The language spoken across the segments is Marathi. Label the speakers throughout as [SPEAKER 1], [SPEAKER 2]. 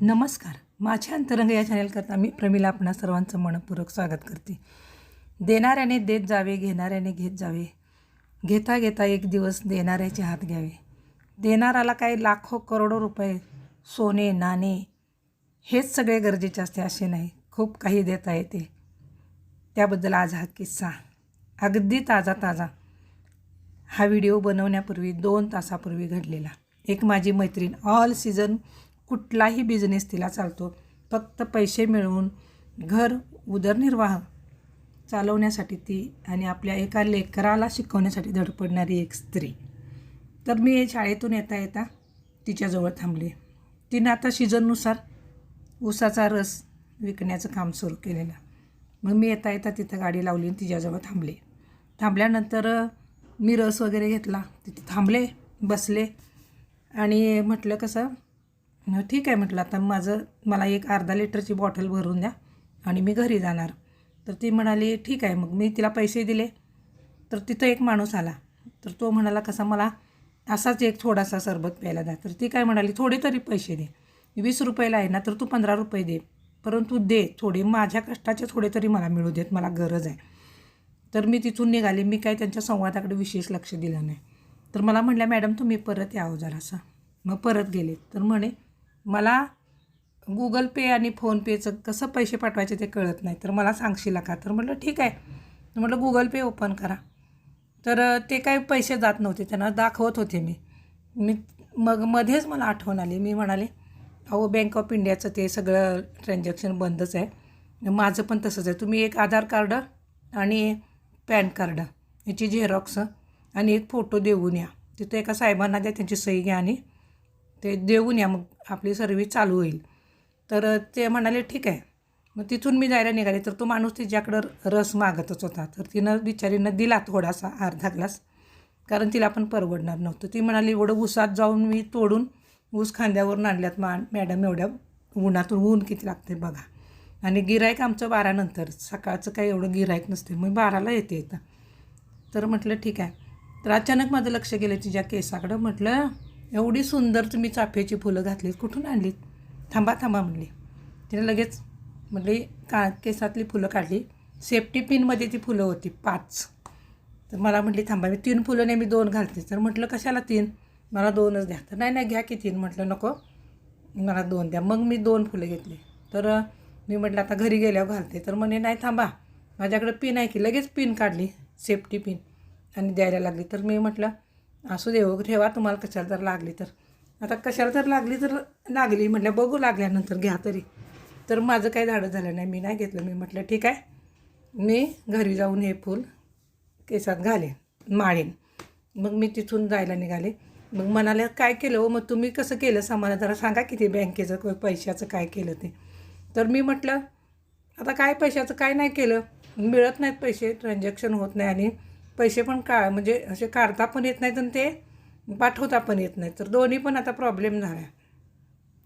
[SPEAKER 1] नमस्कार. माझ्या अंतरंग या चॅनलकरता मी प्रमिला आपणा सर्वांचं मनपूर्वक स्वागत करते. देणाऱ्याने देत जावे घेणाऱ्याने घेत जावे. घेता घेता एक दिवस देणाऱ्याचे हात घ्यावे. देणाराला काही लाखो करोडो रुपये सोने नाणे हेच सगळे गरजेचे असते असे नाही. खूप काही देता येते. त्याबद्दल आज हा किस्सा. अगदी ताजा ताजा हा व्हिडिओ बनवण्यापूर्वी दोन तासापूर्वी घडलेला. एक माझी मैत्रीण. ऑल सीझन कुठलाही बिझनेस तिला चालतो. फक्त पैसे मिळवून घर उदरनिर्वाह चालवण्यासाठी ती आणि आपल्या एका लेकराला शिकवण्यासाठी धडपडणारी एक स्त्री. तर मी शाळेतून येता येता तिच्याजवळ थांबले. तिनं आता सीझननुसार ऊसाचा रस विकण्याचं काम सुरू केलेलं. मग मी येता येता तिथं गाडी लावली आणि तिच्याजवळ थांबले. थांबल्यानंतर मी रस वगैरे घेतला. तिथे थांबले बसले आणि म्हटलं कसं ठीक आहे म्हटलं आता माझं मला एक अर्धा लिटरची बॉटल भरून द्या आणि मी घरी जाणार. तर ती म्हणाली ठीक आहे मग मी तिला पैसे दिले. तर तिथं एक माणूस आला. तर तो म्हणाला कसा मला असाच एक थोडासा सरबत प्यायला द्या. तर ती काय म्हणाली थोडे तरी पैसे दे. वीस रुपयाला आहे ना तर तू पंधरा रुपये दे. परंतु दे थोडे माझ्या कष्टाचे थोडे तरी मला मिळू देत मला गरज आहे. तर मी तिथून निघाले. मी काय त्यांच्या संवादाकडे विशेष लक्ष दिलं नाही. तर मला म्हटल्या मॅडम तुम्ही परत यावं जरासा. मग परत गेले. तर म्हणे मला गुगल पे आणि फोनपेचं कसं पैसे पाठवायचे ते कळत नाही. तर मला सांगशील का? तर म्हटलं ठीक आहे. म्हटलं गुगल पे ओपन करा. तर ते काही पैसे जात नव्हते. त्यांना दाखवत होते मी. मी मग मध्येच मला आठवण आली. मी म्हणाले अहो बँक ऑफ इंडियाचं ते सगळं ट्रान्झॅक्शन बंदच आहे. माझं पण तसंच आहे. तुम्ही एक आधार कार्ड आणि पॅन कार्ड याची झेरॉक्स आणि एक फोटो देऊन या. तिथं एका साहेबांना द्या त्यांची सही घ्या आणि ते देऊन या मग आपली सर्व्हिस चालू होईल. तर ते म्हणाले ठीक आहे. मग तिथून मी जायला निघाले. तर तो माणूस तिच्याकडं रस मागतच होता. तर तिनं बिचारीनं दिला थोडासा अर्धा ग्लास. कारण तिला पण परवडणार नव्हतं. ती म्हणाली एवढं ऊसात जाऊन मी तोडून ऊस खांद्यावरून आणल्यात मा मॅडम. एवढ्या उन्हातून ऊन किती लागते बघा. आणि गिरायक आमचं बारानंतर. सकाळचं काही एवढं गिरायक नसते. मग बाराला येते येतं तर म्हटलं ठीक आहे. तर अचानक माझं लक्ष गेलं तिच्या केसाकडं. म्हटलं एवढी सुंदर तुम्ही चाफ्याची फुलं घातलीत कुठून आणलीत? थांबा थांबा म्हणली. तिने लगेच म्हणली का केसातली फुलं काढली? सेफ्टी पिनमध्ये ती फुलं होती पाच. तर मला म्हटली थांबा मी तीन फुलं नाही मी दोन घालते. तर म्हटलं कशाला तीन? मला दोनच द्या. तर नाही नाही घ्या की तीन. म्हटलं नको मला दोन द्या. मग मी दोन फुलं घेतली. तर मी म्हटलं आता घरी गेल्यावर घालते. तर म्हणे नाही थांबा माझ्याकडे पिन आहे की. लगेच पिन काढली सेफ्टी पिन आणि द्यायला लागली. तर मी म्हटलं असू दे हो ठेवा तुम्हाला कशाला तर लागली तर. आता कशाला तर लागली तर लागली म्हटलं बघू लागल्यानंतर घ्या तरी. तर माझं काही धाडं झालं नाही मी नाही घेतलं. मी म्हटलं ठीक आहे. मी घरी जाऊन हे फूल केसात घालेन माळेन. मग मी तिथून जायला निघाले. मग म्हणाले काय केलं हो? मग तुम्ही कसं केलं सामान? जरा सांगा किती बँकेचं किंवा पैशाचं काय केलं ते. तर मी म्हटलं आता काय पैशाचं? काय नाही केलं. मिळत नाहीत पैसे. ट्रान्झॅक्शन होत नाही आणि पैसे पण का म्हणजे असे काढता पण येत नाहीत आणि ते पाठवता पण येत नाही तर दोन्ही पण आता प्रॉब्लेम झाला.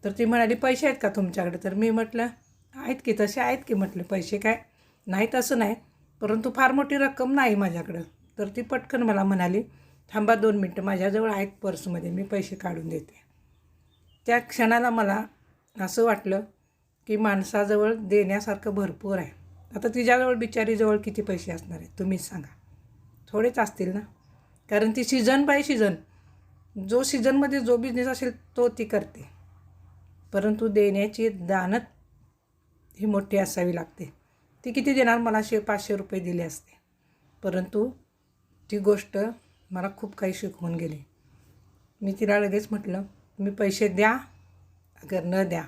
[SPEAKER 1] तर ती म्हणाली पैसे आहेत का तुमच्याकडे? तर मी म्हटलं आहेत की तसे आहेत की म्हटलं पैसे काय? नाहीत असं नाही. परंतु फार मोठी रक्कम नाही माझ्याकडं. तर ती पटकन मला म्हणाली थांबा दोन मिनटं माझ्याजवळ आहेत पर्समध्ये मी पैसे काढून देते. त्या क्षणाला मला असं वाटलं की माणसाजवळ देण्यासारखं भरपूर आहे. आता तिच्याजवळ बिचारीजवळ किती पैसे असणार आहेत तुम्हीच सांगा. थोडेच असतील ना? कारण ती सीझन बाय सीझन जो सीझनमध्ये जो बिझनेस असेल तो ती करते. परंतु देण्याची दानत ही मोठी असावी लागते. ती किती देणार? मला शे पाचशे रुपये दिले असते. परंतु ती गोष्ट मला खूप काही शिकवून गेली. मी तिला लगेच म्हटलं तुम्ही पैसे द्या अगर न द्या.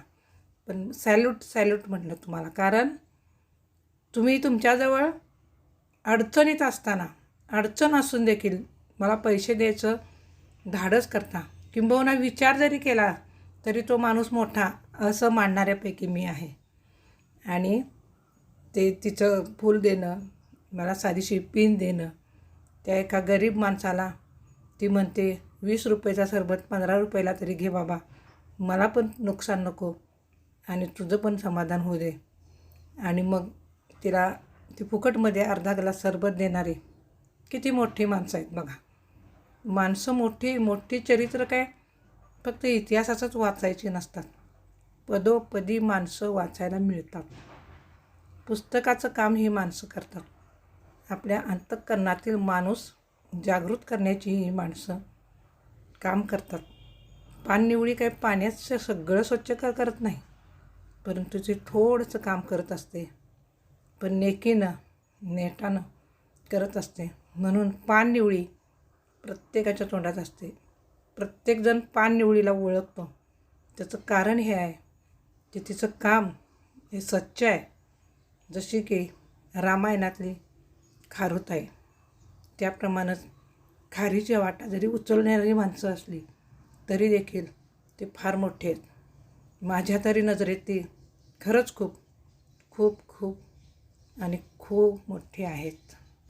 [SPEAKER 1] पण सॅल्यूट सॅल्यूट म्हटलं तुम्हाला. कारण तुम्ही तुमच्याजवळ अडचणीत असताना अडचण असून देखील मला पैसे द्यायचं धाडस करता. किंबहुना विचार जरी केला तरी तो माणूस मोठा असं मानणाऱ्यापैकी मी आहे. आणि ते तिचं फूल देणं मला साधीशी पिन देणं त्या एका गरीब माणसाला ती म्हणते वीस रुपयाचा सरबत पंधरा रुपयाला तरी घे बाबा. मला पण नुकसान नको आणि तुझं पण समाधान होऊ दे. आणि मग तिला ती फुकटमध्ये अर्धा ग्लास सरबत देणारी किती मोठी माणसं आहेत बघा. माणसं मोठी मोठी चरित्र काय? फक्त इतिहासाचंच वाचायची नसतात. पदोपदी माणसं वाचायला मिळतात. पुस्तकाचं काम ही माणसं करतात. आपल्या अंतःकरणातील माणूस जागृत करण्याची ही माणसं काम करतात. पाणनिवळी काही पाण्याचं सगळं स्वच्छ कर करत नाही. परंतु ते थोडंसं काम करत असते पण नेकीनं नेटानं करत असते म्हणून पाननिवळी प्रत्येकाच्या तोंडात असते. प्रत्येकजण पाननिवळीला ओळखतो. त्याचं कारण हे आहे. की तिचं काम हे स्वच्छ आहे. जशी की रामायणातली खारुताई त्याप्रमाणेच खारीच्या वाटा जरी उचलणारी माणसं असली तरी देखील ते फार मोठे आहेत. माझ्या तरी नजरेत ती खरंच खूप खूप खूप आणि खूप मोठे आहेत.